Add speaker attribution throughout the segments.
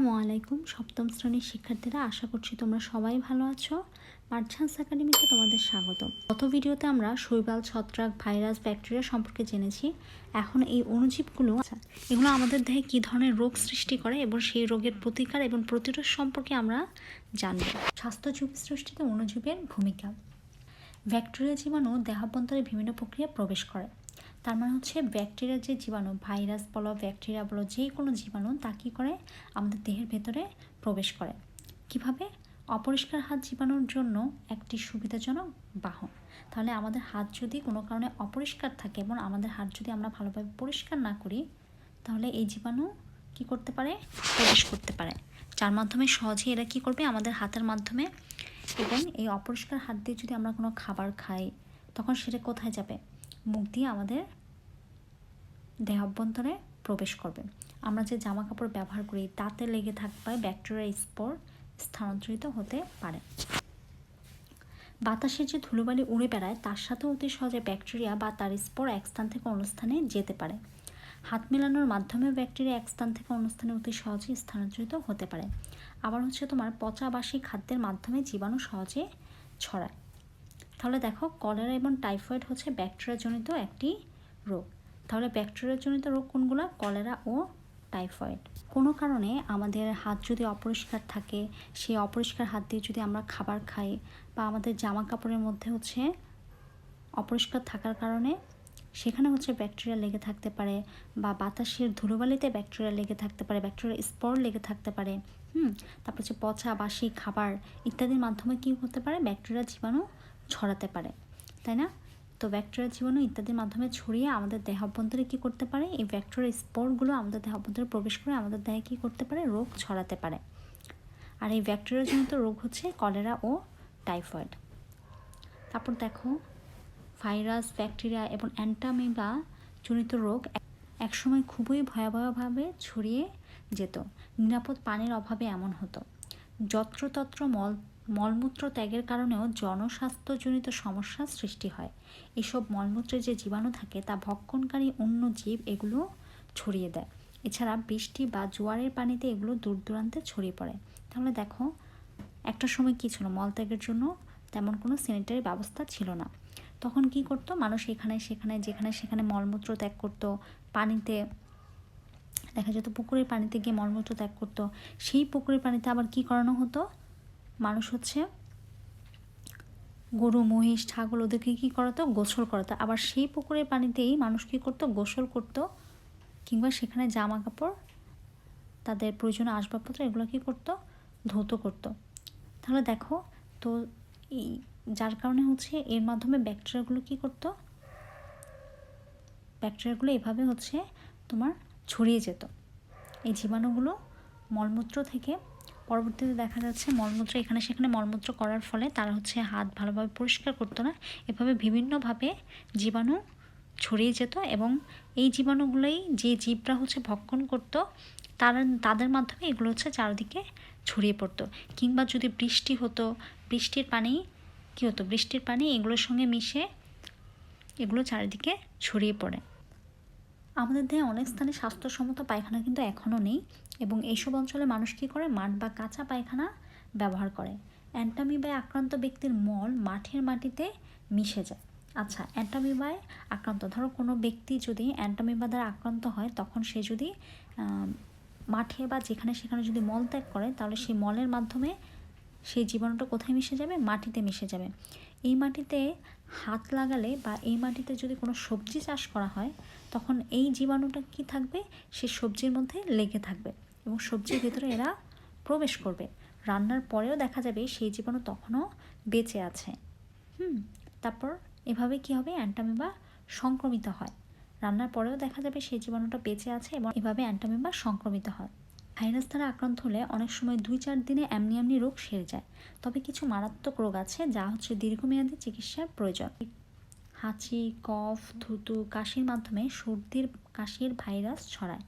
Speaker 1: আসসালামু আলাইকুম। সপ্তম শ্রেণির শিক্ষার্থীরা, আশা করছি তোমরা সবাই ভালো আছো। মার্চান্স একাডেমিতে তোমাদের স্বাগত গত ভিডিওতে আমরা শৈবাল, ছত্রাক, ভাইরাস, ব্যাকটেরিয়া সম্পর্কে জেনেছি। এখন এই অণুজীবগুলো এগুলো আমাদের দেহে কী ধরনের রোগ সৃষ্টি করে এবং সেই রোগের প্রতিকার এবং প্রতিরোধ সম্পর্কে আমরা জানব। স্বাস্থ্য ঝুঁকি সৃষ্টিতে অণুজীবের ভূমিকা। ব্যাকটেরিয়া জীবাণু দেহাভ্যন্তরে বিভিন্ন প্রক্রিয়া প্রবেশ করে। তার মানে হচ্ছে ব্যাকটেরিয়ার যে জীবাণু, ভাইরাস বলো, ব্যাকটেরিয়া বলো, যে কোনো জীবাণু, তা কী করে? আমাদের দেহের ভেতরে প্রবেশ করে। কীভাবে? অপরিষ্কার হাত জীবাণুর জন্য একটি সুবিধাজনক বাহন। তাহলে আমাদের হাত যদি কোনো কারণে অপরিষ্কার থাকে এবং আমাদের হাত যদি আমরা ভালোভাবে পরিষ্কার না করি, তাহলে এই জীবাণু কি করতে পারে? প্রবেশ করতে পারে। যার মাধ্যমে সহজে এরা কি করবে? আমাদের হাতের মাধ্যমে। এবং এই অপরিষ্কার হাত দিয়ে যদি আমরা কোনো খাবার খাই, তখন সেটা কোথায় যাবে? মুখ দিয়ে আমাদের দেহ অভ্যন্তরে প্রবেশ করবে। আমরা যে জামা কাপড় ব্যবহার করি, তাতে লেগে থাকবে ব্যাকটেরিয়া স্পোর স্থানান্তরিত হতে পারে। বাতাসে যে ধুলোবালি উড়ে বেড়ায়, তার সাথে অতি সহজে ব্যাকটেরিয়া বা তার স্পোর এক স্থান থেকে অন্য স্থানে যেতে পারে। হাত মেলানোর মাধ্যমে ব্যাকটেরিয়া এক স্থান থেকে অন্য স্থানে অতি সহজে স্থানান্তরিত হতে পারে। আবার হচ্ছে তোমার পচাবাসী খাদ্যের মাধ্যমে জীবাণু সহজে ছড়ায়। তাহলে দেখো কলেরা এবং টাইফয়েড হচ্ছে ব্যাকটেরিয়াজনিত একটি রোগ। তাহলে ব্যাকটেরিয়াজনিত রোগ কোনগুলো? কলেরা ও টাইফয়েড কোনো কারণে আমাদের হাত যদি অপরিষ্কার থাকে, সেই অপরিষ্কার হাত দিয়ে যদি আমরা খাবার খাই বা আমাদের জামা কাপড়ের মধ্যে হচ্ছে অপরিষ্কার থাকার কারণে সেখানে হচ্ছে ব্যাকটেরিয়া লেগে থাকতে পারে বা বাতাসের ধুলোবালিতে ব্যাকটেরিয়া লেগে থাকতে পারে ব্যাকটেরিয়া স্পর লেগে থাকতে পারে, হুম? তারপর হচ্ছে পচা, বাসি খাবার ইত্যাদির মাধ্যমে কী হতে পারে? ব্যাকটেরিয়া জীবাণু ছড়াতে পারে, তাই না? তো ব্যাকটেরিয়া জীবাণু ইত্যাদির মাধ্যমে ছড়িয়ে আমাদের দেহ অভ্যন্তরে কী করতে পারে? এই ব্যাকটেরিয়া স্পোরগুলো আমাদের দেহ অভ্যন্তরে প্রবেশ করে আমাদের দেহে কী করতে পারে? রোগ ছড়াতে পারে। আর এই ব্যাকটেরিয়াজনিত রোগ হচ্ছে কলেরা ও টাইফয়েড তারপর দেখো ভাইরাস ব্যাকটেরিয়া এবং অ্যান্টামিবা জনিত রোগ একসময় খুবই ভয়াবহভাবে ছড়িয়ে যেত। নিরাপদ পানির অভাবে এমন হতো। যত্রতত্র মল মলমূত্র ত্যাগের কারণেও জনস্বাস্থ্যজনিত সমস্যার সৃষ্টি হয়। এসব মলমূত্রে যে জীবাণু থাকে, তা ভক্ষণকারী অন্য জীব এগুলো ছড়িয়ে দেয়। এছাড়া বৃষ্টি বা জোয়ারের পানিতে এগুলো দূর দূরান্তে ছড়িয়ে পড়ে। তাহলে দেখো, একটা সময় কী ছিল? মলত্যাগের জন্য তেমন কোনো স্যানিটারি ব্যবস্থা ছিল না। তখন কি করতো? মানুষ এখানে, সেখানে, যেখানে, সেখানে মলমূত্র ত্যাগ করতো। পানিতে, দেখা যেত পুকুরের পানিতে গিয়ে মলমূত্র ত্যাগ করতো। সেই পুকুরের পানিতে আবার কি করানো হতো? মানুষ হচ্ছে গরু, মহিষ, ছাগল ওদেরকে কী করাতো? গোসল করাতো। আবার সেই পুকুরের পানিতেই মানুষ কী করতো? গোসল করতো। কিংবা সেখানে জামা কাপড় তাদের প্রয়োজনীয় আসবাবপত্র এগুলো কী করতো? ধৌত করতো। তাহলে দেখো, তো এই যার কারণে হচ্ছে এর মাধ্যমে ব্যাকটেরিয়াগুলো কী করতো? ব্যাকটেরিয়াগুলো এভাবে হচ্ছে তোমার ছড়িয়ে যেত। এই জীবাণুগুলো মলমূত্র থেকে পরবর্তীতে দেখা যাচ্ছে মলমূত্র এখানে সেখানে মলমূত্র করার ফলে তারা হচ্ছে হাত ভালোভাবে পরিষ্কার করতো না। এভাবে বিভিন্নভাবে জীবাণু ছড়িয়ে যেত এবং এই জীবাণুগুলোই যে জীবরা হচ্ছে ভক্ষণ করত, তারা, তাদের মাধ্যমে এগুলো হচ্ছে চারদিকে ছড়িয়ে পড়তো। কিংবা যদি বৃষ্টি হতো, বৃষ্টির পানি, কী হতো? বৃষ্টির পানি এগুলোর সঙ্গে মিশে এগুলো চারিদিকে ছড়িয়ে পড়ে। আমাদের দেহে অনেক স্থানে স্বাস্থ্যসম্মত পায়খানা কিন্তু এখনও নেই। এবং এইসব অঞ্চলে মানুষ কী করে? মাঠ বা কাঁচা পায়খানা ব্যবহার করে। অ্যান্টামিবায় আক্রান্ত ব্যক্তির মল মাঠের মাটিতে মিশে যায়। আচ্ছা অ্যান্টামিবায় আক্রান্ত। ধরো কোনো ব্যক্তি যদি অ্যান্টামিবা দ্বারা আক্রান্ত হয়, তখন সে যদি মাঠে বা যেখানে সেখানে যদি মল ত্যাগ করে, তাহলে সেই মলের মাধ্যমে সেই জীবাণুটা কোথায় মিশে যাবে? মাটিতে মিশে যাবে। এই মাটিতে হাত লাগালে বা এই মাটিতে যদি কোনো সবজি চাষ করা হয়, তখন এই জীবাণুটা কি থাকবে? সে সবজির মধ্যে লেগে থাকবে। এবং সবজির ভেতরে এরা প্রবেশ করবে। রান্নার পরেও দেখা যাবে সেই জীবাণু তখনও বেঁচে আছে। হুম, তারপর এভাবে কি হবে? অ্যান্টামিবা সংক্রমিত হয়। রান্নার পরেও দেখা যাবে সেই জীবাণুটা বেঁচে আছে এবং এভাবে অ্যান্টামিবা সংক্রমিত হয়। ভাইরাস দ্বারা আক্রান্ত হলে অনেক সময় দুই চার দিনে এমনি এমনি রোগ সেরে যায়। তবে কিছু মারাত্মক রোগ আছে যা হচ্ছে দীর্ঘমেয়াদী চিকিৎসার প্রয়োজন। হাঁচি, কফ, থুতু, কাশির মাধ্যমে সর্দির, কাশির ভাইরাস ছড়ায়।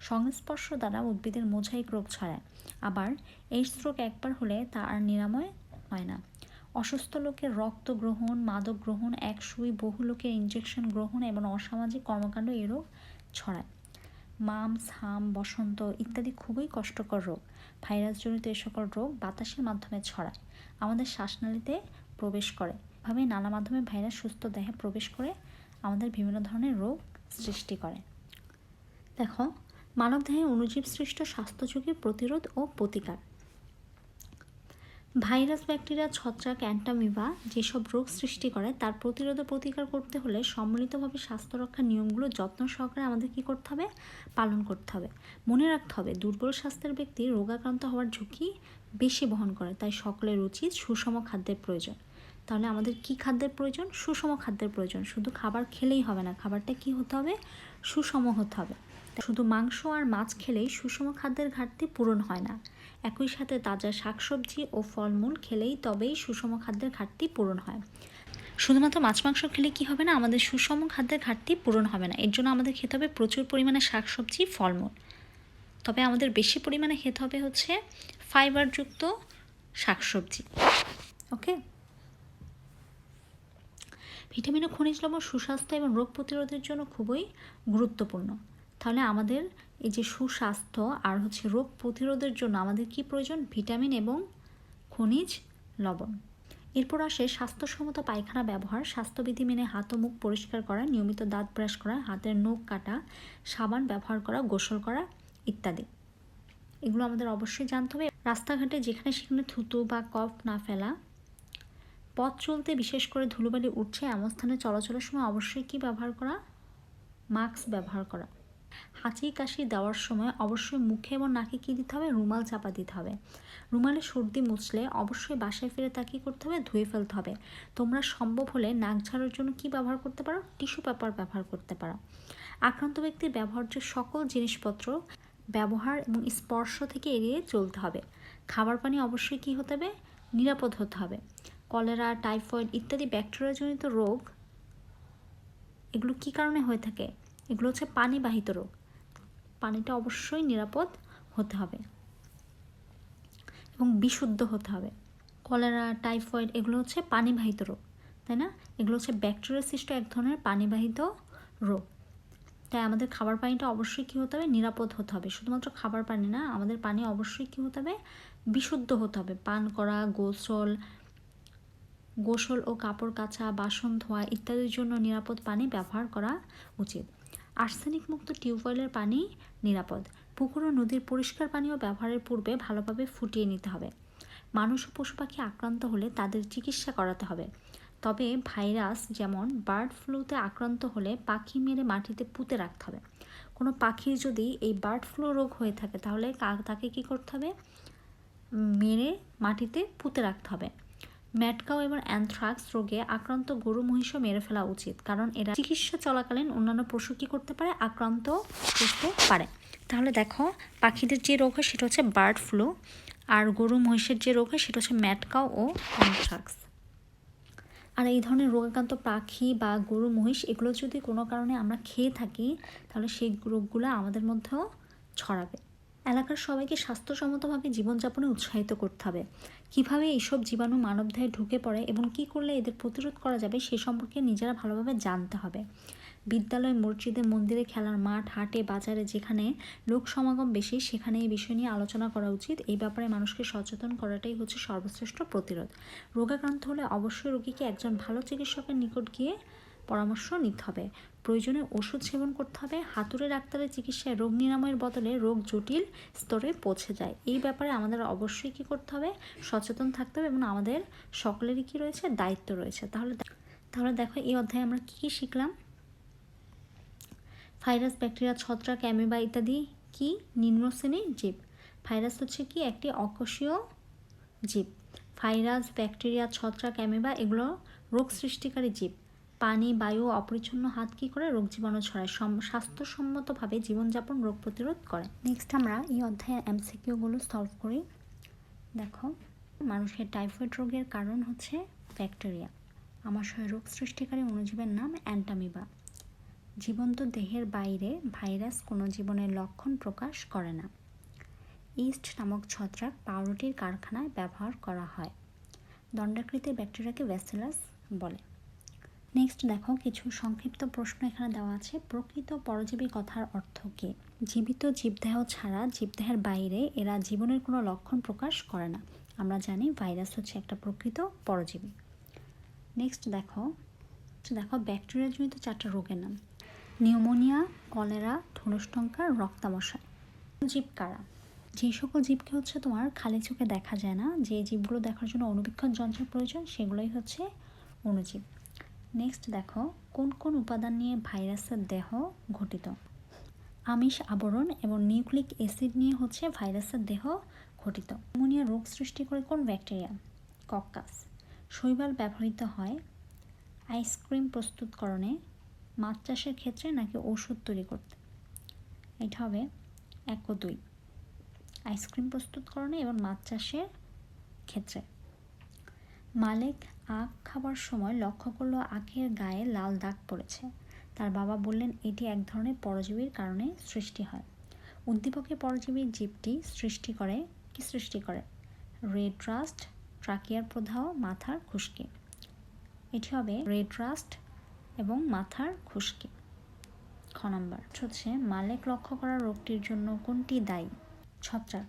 Speaker 1: সংস্পর্শ দ্বারা উদ্ভিদের মোজাইক রোগ ছড়ায়। আবার এই রোগ একবার হলে তা আর নিরাময় হয় না। অসুস্থ লোকের রক্ত গ্রহণ, মাদক গ্রহণ, এক সুই বহু লোকের ইঞ্জেকশন গ্রহণ এবং অসামাজিক কর্মকাণ্ড এই রোগ ছড়ায়। মামস, হাম, বসন্ত ইত্যাদি খুবই কষ্টকর রোগ। ভাইরাসজনিত এ সকল রোগ বাতাসের মাধ্যমে ছড়ায়, আমাদের শ্বাসনালীতে প্রবেশ করে। ভাবে নানা মাধ্যমে ভাইরাস সুস্থ দেহে প্রবেশ করে আমাদের বিভিন্ন ধরনের রোগ সৃষ্টি করে। দেখো মানবদেহে অণুজীব সৃষ্ট স্বাস্থ্য ঝুঁকি প্রতিরোধ ও প্রতিকার। ভাইরাস, ব্যাকটেরিয়া, ছত্রাক, অ্যান্টামিবা যেসব রোগ সৃষ্টি করে, তার প্রতিরোধ প্রতিকার করতে হলে সম্মিলিতভাবে স্বাস্থ্য রক্ষার নিয়মগুলো যত্ন সহকারে আমাদের কী করতে হবে? পালন করতে হবে। মনে রাখতে হবে, দুর্বল স্বাস্থ্যের ব্যক্তি রোগাক্রান্ত হওয়ার ঝুঁকি বেশি বহন করে, তাই সকলের উচিত সুষম খাদ্যের প্রয়োজন। তাহলে আমাদের কি খাদ্যের প্রয়োজন? সুষম খাদ্যের প্রয়োজন। শুধু খাবার খেলেই হবে না, খাবারটা কি হতে হবে? সুষম হতে হবে। শুধু মাংস আর মাছ খেলেই সুষম খাদ্যের ঘাটতি পূরণ হয় না। একই সাথে তাজা শাকসবজি ও ফলমূল খেলেই তবেই সুষম খাদ্যের ঘাটতি পূরণ হয়। শুধুমাত্র মাছ মাংস খেলে কি হবে না? আমাদের সুষম খাদ্যের ঘাটতি পূরণ হবে না। এর জন্য আমাদের খেতে হবে প্রচুর পরিমাণে শাকসবজি, ফলমূল। তবে আমাদের বেশি পরিমাণে খেতে হবে হচ্ছে ফাইবারযুক্ত শাকসবজি। ওকে? ভিটামিন ও খনিজ লবণ সুস্বাস্থ্য এবং রোগ প্রতিরোধের জন্য খুবই গুরুত্বপূর্ণ। তাহলে আমাদের এই যে সুস্বাস্থ্য আর হচ্ছে রোগ প্রতিরোধের জন্য আমাদের কি প্রয়োজন? ভিটামিন এবং খনিজ লবণ। এরপর আসে স্বাস্থ্যসম্মত পায়খানা ব্যবহার। স্বাস্থ্যবিধি মেনে হাত ও মুখ পরিষ্কার করা, নিয়মিত দাঁত ব্রাশ করা, হাতের নখ কাটা, সাবান ব্যবহার করা, গোসল করা ইত্যাদি। এগুলো আমাদের অবশ্যই জানতে হবে। রাস্তাঘাটে যেখানে সেখানে থুতু বা কফ না ফেলা, পথ চলতে বিশেষ করে ধুলোবালি উঠছে, এমন স্থানে চলাচলের সময় অবশ্যই কি ব্যবহার করা? মাস্ক ব্যবহার করা। হাঁচি কাশি দেওয়ার সময় অবশ্যই মুখে এবং নাকে কী দিতে হবে? রুমাল চাপা দিতে হবে। রুমালে সর্দি মুছলে অবশ্যই বাসায় ফিরে তা কী করতে হবে, ধুয়ে ফেলতে হবে। তোমরা সম্ভব হলে নাক ঝাড়ার জন্য কি ব্যবহার করতে পারো? টিস্যু পেপার ব্যবহার করতে পারো। আক্রান্ত ব্যক্তির ব্যবহার্য সকল জিনিসপত্র ব্যবহার এবং স্পর্শ থেকে এড়িয়ে চলতে হবে। খাবার পানি অবশ্যই কী হতে হবে? নিরাপদ হতে হবে। কলেরা, টাইফয়েড ইত্যাদি ব্যাকটেরিয়াজনিত রোগ, এগুলো কি কারণে হয়ে থাকে? এগুলো হচ্ছে পানিবাহিত রোগ। পানিটা অবশ্যই নিরাপদ হতে হবে এবং বিশুদ্ধ হতে হবে। কলেরা, টাইফয়েড এগুলো হচ্ছে পানিবাহিত রোগ, তাই না? এগুলো হচ্ছে ব্যাকটেরিয়া সৃষ্ট এক ধরনের পানিবাহিত রোগ। তাই আমাদের খাবার পানিটা অবশ্যই কী হতে হবে? নিরাপদ হতে হবে। শুধুমাত্র খাবার পানি না, আমাদের পানি অবশ্যই কী হতে হবে? বিশুদ্ধ হতে হবে। পান করা, গোসল গোসল ও কাপড় কাচা, বাসন ধোয়া ইত্যাদির জন্য নিরাপদ পানি ব্যবহার করা উচিত। আর্সেনিক মুক্ত টিউবওয়েলের পানি নিরাপদ। পুকুর ও নদীর পরিষ্কার পানীয় ব্যবহারের পূর্বে ভালোভাবে ফুটিয়ে নিতে হবে। মানুষ ও পশু পাখি আক্রান্ত হলে তাদের চিকিৎসা করাতে হবে। তবে ভাইরাস যেমন বার্ড ফ্লুতে আক্রান্ত হলে পাখি মেরে মাটিতে পুঁতে রাখতে হবে। কোনো পাখির যদি এই বার্ড ফ্লু রোগ হয়ে থাকে তাহলে তাকে কী করতে হবে? মেরে মাটিতে পুঁতে রাখতে হবে। ম্যাটকাও এবং অ্যানথ্রাক্স রোগে আক্রান্ত গরু মহিষও মেরে ফেলা উচিত, কারণ এরা চিকিৎসা চলাকালীন অন্যান্য পশু কী করতে পারে? আক্রান্ত করতে পারে। তাহলে দেখো, পাখিদের যে রোগ হয় সেটা হচ্ছে বার্ড ফ্লু, আর গরু মহিষের যে রোগ হয় সেটা হচ্ছে ম্যাটকাও ও অ্যানথ্রাক্স। আর এই ধরনের রোগাক্রান্ত পাখি বা গরু মহিষ, এগুলো যদি কোনো কারণে আমরা খেয়ে থাকি, তাহলে সেই রোগগুলো আমাদের মধ্যেও ছড়াবে। এলাকার সবাইকে স্বাস্থ্যসম্মতভাবে জীবনযাপনে উৎসাহিত করতে হবে। কীভাবে এইসব জীবাণু মানবদেহে ঢুকে পড়ে এবং কী করলে এদের প্রতিরোধ করা যাবে সে সম্পর্কে নিজেরা ভালোভাবে জানতে হবে। বিদ্যালয়, মসজিদে, মন্দিরে খেলার মাঠ, হাটে, বাজারে, যেখানে লোক সমাগম বেশি, সেখানে এই বিষয় নিয়ে আলোচনা করা উচিত। এই ব্যাপারে মানুষকে সচেতন করাটাই হচ্ছে সর্বশ্রেষ্ঠ প্রতিরোধ। রোগাক্রান্ত হলে অবশ্যই রোগীকে একজন ভালো চিকিৎসকের নিকট গিয়ে পরামর্শ নিতে হবে। প্রয়োজনে ওষুধ সেবন করতে হবে। হাতুড়ে ডাক্তারের চিকিৎসায় রোগ নিরাময়ের বদলে রোগ জটিল স্তরে পৌঁছে যায়। এই ব্যাপারে আমাদের অবশ্যই কী করতে হবে? সচেতন থাকতে হবে এবং আমাদের সকলেরই কী রয়েছে? দায়িত্ব রয়েছে। তাহলে তাহলে দেখো, এই অধ্যায়ে আমরা কী কী শিখলাম? ভাইরাস, ব্যাকটেরিয়া, ছত্রাক, অ্যামিবা ইত্যাদি কি? নিম্ন শ্রেণির জীব। ভাইরাস হচ্ছে কি? একটি অকোষীয় জীব। ভাইরাস, ব্যাকটেরিয়া, ছত্রাক, অ্যামিবা এগুলো রোগ সৃষ্টিকারী জীব। পানি, বায়ু, অপরিচ্ছন্ন হাত কী করে রোগ জীবাণু ছড়ায় স্বাস্থ্যসম্মতভাবে জীবনযাপন, রোগ প্রতিরোধ করে। নেক্সট আমরা এই অধ্যায়ের এমসিকিউগুলো সলভ করি। দেখো, মানুষের টাইফয়েড রোগের কারণ হচ্ছে ব্যাকটেরিয়া আমাশয় রোগ সৃষ্টিকারী অণুজীবের নাম অ্যান্টামিবা জীবন্ত দেহের বাইরে ভাইরাস কোনো জীবনের লক্ষণ প্রকাশ করে না। ইস্ট নামক ছত্রাক পাউরুটির কারখানায় ব্যবহার করা হয়। দণ্ডাকৃতির ব্যাকটেরিয়াকে ভ্যাসেলাস বলে। নেক্সট দেখো, কিছু সংক্ষিপ্ত প্রশ্ন এখানে দেওয়া আছে। প্রকৃত পরজীবী কথার অর্থ কী? জীবিত জীবদেহ ছাড়া জীবদেহের বাইরে এরা জীবনের কোনো লক্ষণ প্রকাশ করে না। আমরা জানি ভাইরাস হচ্ছে একটা প্রকৃত পরজীবী। নেক্সট দেখো দেখো ব্যাকটেরিয়াজনিত চারটা রোগের নাম। নিউমোনিয়া, কলেরা ধনুষ্টঙ্কার রক্তামশা। জীব কারা? যে সকল জীবকে হচ্ছে তোমার খালি চোখে দেখা যায় না, যে জীবগুলো দেখার জন্য অনুবীক্ষণ যন্ত্রের প্রয়োজন, সেগুলোই হচ্ছে অণুজীব নেক্সট দেখো, কোন কোন উপাদান নিয়ে ভাইরাসের দেহ গঠিত? আমিষ আবরণ এবং নিউক্লিক অ্যাসিড নিয়ে হচ্ছে ভাইরাসের দেহ গঠিত। নিউমোনিয়া রোগ সৃষ্টি করে কোন ব্যাকটেরিয়া? কক্কাস। শৈবাল ব্যবহৃত হয় আইসক্রিম প্রস্তুতকরণে, মাছ চাষের ক্ষেত্রে নাকি ওষুধ তৈরি করতে? এটা হবে এক ও দুই। আইসক্রিম প্রস্তুতকরণে এবং মাছ চাষের ক্ষেত্রে। মালেক আখ খাবার সময় লক্ষ্য করল আখের গায়ে লাল দাগ পড়েছে। তার বাবা বললেন, এটি এক ধরনের পরজীবীর কারণে সৃষ্টি হয়। উদ্দীপকে পরজীবীর জীবটি সৃষ্টি করে, কি সৃষ্টি করে? রেড রাস্ট, ট্রাকিয়ার প্রধাও মাথার খুশকি। এটি হবে রেড রাস্ট এবং মাথার খুশকি। খ নম্বর। হচ্ছে মালেক লক্ষ্য করা রোগটির জন্য কোনটি দায়ী? ছত্রাক।